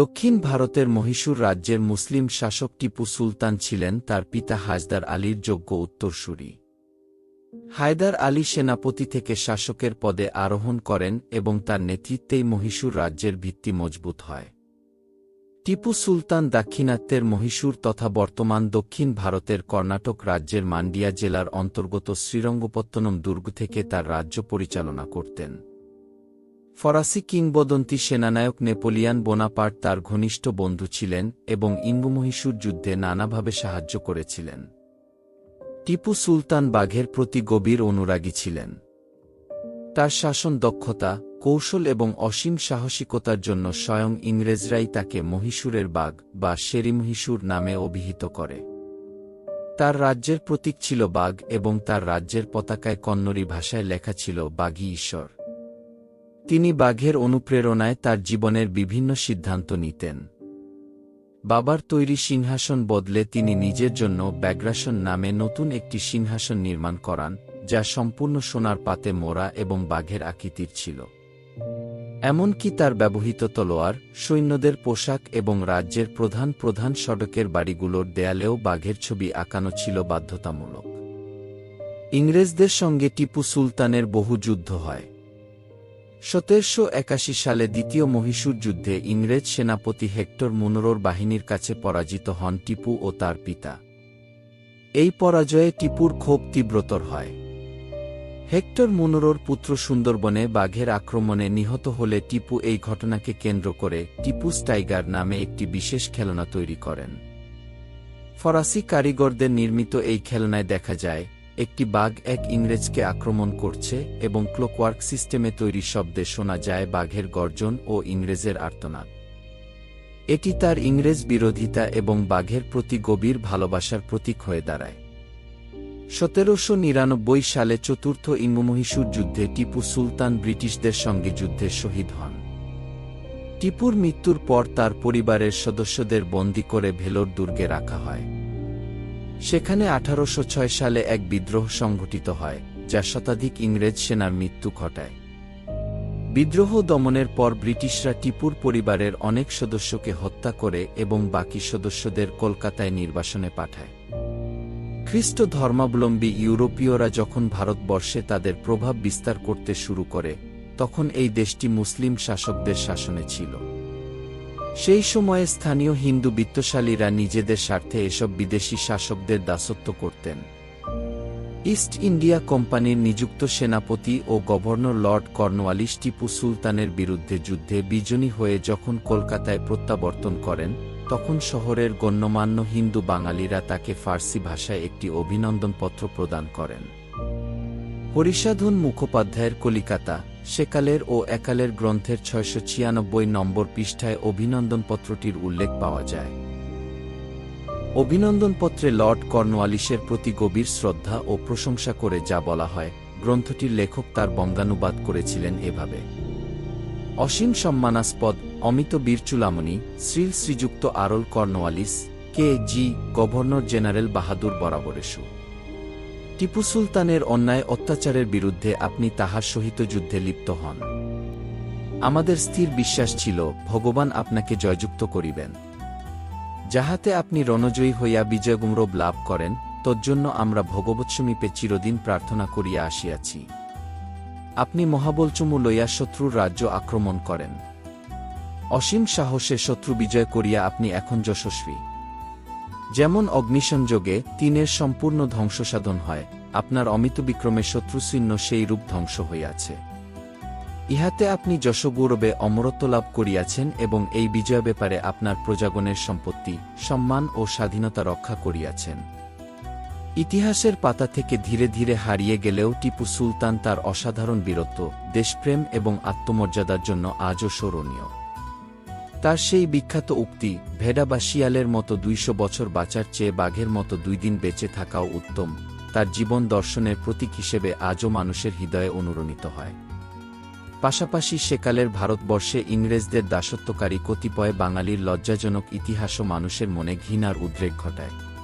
দক্ষিণ ভারতের মহীশূর রাজ্যের মুসলিম শাসক টিপু সুলতান ছিলেন তার পিতা হাজদার আলীর যোগ্য উত্তরসূরি। হায়দার আলী সেনাপতি থেকে শাসকের পদে আরোহণ করেন এবং তার নেতৃত্বেই মহীশূর রাজ্যের ভিত্তি মজবুত হয়। টিপু সুলতান দাক্ষিণাত্যের মহীশূর তথা বর্তমান দক্ষিণ ভারতের কর্ণাটক রাজ্যের মান্ডিয়া জেলার অন্তর্গত শ্রীরঙ্গপত্তনম দুর্গ থেকে তার রাজ্য পরিচালনা করতেন। ফরাসি কিংবদন্তি সেনানায়ক নেপোলিয়ান বোনাপার্ট তার ঘনিষ্ঠ বন্ধু ছিলেন এবং ইঙ্গুমহীশূর যুদ্ধে নানাভাবে সাহায্য করেছিলেন। টিপু সুলতান বাঘের প্রতি গভীর অনুরাগী ছিলেন। তার শাসন দক্ষতা, কৌশল এবং অসীম সাহসিকতার জন্য স্বয়ং ইংরেজরাই তাকে মহীশূরের বাঘ বা শেরিমহীশূর নামে অভিহিত করে। তার রাজ্যের প্রতীক ছিল বাঘ এবং তার রাজ্যের পতাকায় কন্নড়ি ভাষায় লেখা ছিল বাঘী ঈশ্বর। তিনি বাঘের অনুপ্রেরণায় তার জীবনের বিভিন্ন সিদ্ধান্ত নিতেন। বাবার তৈরি সিংহাসন বদলে তিনি নিজের জন্য ব্যাগ্রাসন নামে নতুন একটি সিংহাসন নির্মাণ করান, যা সম্পূর্ণ সোনার পাতে মোড়া এবং বাঘের আকৃতির ছিল। এমনকি তার ব্যবহৃত তলোয়ার, সৈন্যদের পোশাক এবং রাজ্যের প্রধান প্রধান সড়কের বাড়িগুলোর দেয়ালেও বাঘের ছবি আঁকানো ছিল বাধ্যতামূলক। ইংরেজদের সঙ্গে টিপু সুলতানের বহু যুদ্ধ হয়। সতেরশো একাশি সালে দ্বিতীয় মহীশূর যুদ্ধে ইংরেজ সেনাপতি হেক্টর মুনরোর বাহিনীর কাছে পরাজিত হন টিপু ও তার পিতা। এই পরাজয়ে টিপুর ক্ষোভ তীব্রতর হয়। হেক্টর মুনরোর পুত্র সুন্দরবনে বাঘের আক্রমণে নিহত হলে টিপু এই ঘটনাকে কেন্দ্র করে টিপুস টাইগার নামে একটি বিশেষ খেলনা তৈরি করেন। ফরাসি কারিগরদের নির্মিত এই খেলনায় দেখা যায় একটি বাঘ এক ইংরেজকে আক্রমণ করছে এবং ক্লোকওয়ার্ক সিস্টেমে তৈরি শব্দে শোনা যায় বাঘের গর্জন ও ইংরেজের আর্তনাদ। এটি তার ইংরেজ বিরোধিতা এবং বাঘের প্রতি গভীর ভালোবাসার প্রতীক হয়ে দাঁড়ায়। সতেরোশো নিরানব্বই সালে চতুর্থ ইঙ্গুমহীশূর যুদ্ধে টিপু সুলতান ব্রিটিশদের সঙ্গে যুদ্ধে শহীদ হন। টিপুর মৃত্যুর পর তার পরিবারের সদস্যদের বন্দী করে ভেলোর দুর্গে রাখা হয়। সেখানে আঠারোশো ছয় সালে এক বিদ্রোহ সংঘটিত হয়, যা শতাধিক ইংরেজ সেনার মৃত্যু ঘটায়। বিদ্রোহ দমনের পর ব্রিটিশরা টিপুর পরিবারের অনেক সদস্যকে হত্যা করে এবং বাকি সদস্যদের কলকাতায় নির্বাসনে পাঠায়। খ্রিস্ট ধর্মাবলম্বী ইউরোপীয়রা যখন ভারতবর্ষে তাদের প্রভাব বিস্তার করতে শুরু করে, তখন এই দেশটি মুসলিম শাসকদের শাসনে ছিল। সেই সময়ে স্থানীয় হিন্দু বিত্তশালীরা নিজেদের স্বার্থে এসব বিদেশি শাসকদের দাসত্ব করতেন। ইস্ট ইন্ডিয়া কোম্পানির নিযুক্ত সেনাপতি ও গভর্নর লর্ড কর্নওয়ালিস টিপু সুলতানের বিরুদ্ধে যুদ্ধে বিজয়ী হয়ে যখন কলকাতায় প্রত্যাবর্তন করেন, তখন শহরের গণ্যমান্য হিন্দু বাঙালিরা তাকে ফার্সি ভাষায় একটি অভিনন্দনপত্র প্রদান করেন। হরিসাধন মুখোপাধ্যায়ের কলিকাতা সেকালের ও একালের গ্রন্থের ছয়শো ছিয়ানব্বই নম্বর পৃষ্ঠায় অভিনন্দনপত্রটির উল্লেখ পাওয়া যায়। অভিনন্দনপত্রে লর্ড কর্নওয়ালিসের প্রতি গভীর শ্রদ্ধা ও প্রশংসা করে যা বলা হয়, গ্রন্থটির লেখক তার বঙ্গানুবাদ করেছিলেন এভাবে। অসীম সম্মানাস্পদ অমিত বীরচুলামণি, শ্রীল শ্রীযুক্ত earl Cornwallis, K G, governor general বাহাদুর বরাবরেশু টিপু সুলতানের অন্যায় অত্যাচারের বিরুদ্ধে আপনি তাহার সহিত যুদ্ধে লিপ্ত হন। আমাদের স্থির বিশ্বাস ছিল, ভগবান আপনাকে জয়যুক্ত করিবেন। যাহাতে আপনি রণজয়ী হইয়া বিজয়গুমরব লাভ করেন, তজ্জন্য আমরা ভগবৎ সমীপে চিরদিন প্রার্থনা করিয়া আসিয়াছি। আপনি মহাবলচুমু লইয়া শত্রুর রাজ্য আক্রমণ করেন। অসীম সাহসে শত্রু বিজয় করিয়া আপনি এখন যশস্বী। যেমন অগ্নিসংযোগে তিনের সম্পূর্ণ ধ্বংসসাধন হয়, আপনার অমিত বিক্রমে শত্রুশূন্য সেই রূপ ধ্বংস হইয়াছে। ইহাতে আপনি যশগৌরবে অমরত্ব লাভ করিয়াছেন এবং এই বিজয় ব্যাপারে আপনার প্রজাগণের সম্পত্তি, সম্মান ও স্বাধীনতা রক্ষা করিয়াছেন। ইতিহাসের পাতা থেকে ধীরে ধীরে হারিয়ে গেলেও টিপু সুলতান তার অসাধারণ বীরত্ব, দেশপ্রেম এবং আত্মমর্যাদার জন্য আজও স্মরণীয়। তার সেই বিখ্যাত উক্তি, ভেড়া বা শিয়ালের মতো দুইশো বছর বাঁচার চেয়ে বাঘের মতো দুই দিন বেঁচে থাকাও উত্তম। তার জীবন দর্শনের প্রতীক হিসেবে আজও মানুষের হৃদয়ে অনুরণিত হয়। পাশাপাশি সেকালের ভারতবর্ষে ইংরেজদের দাসত্বকারী কতিপয় বাঙালির লজ্জাজনক ইতিহাসও মানুষের মনে ঘৃণার উদ্রেক ঘটায়।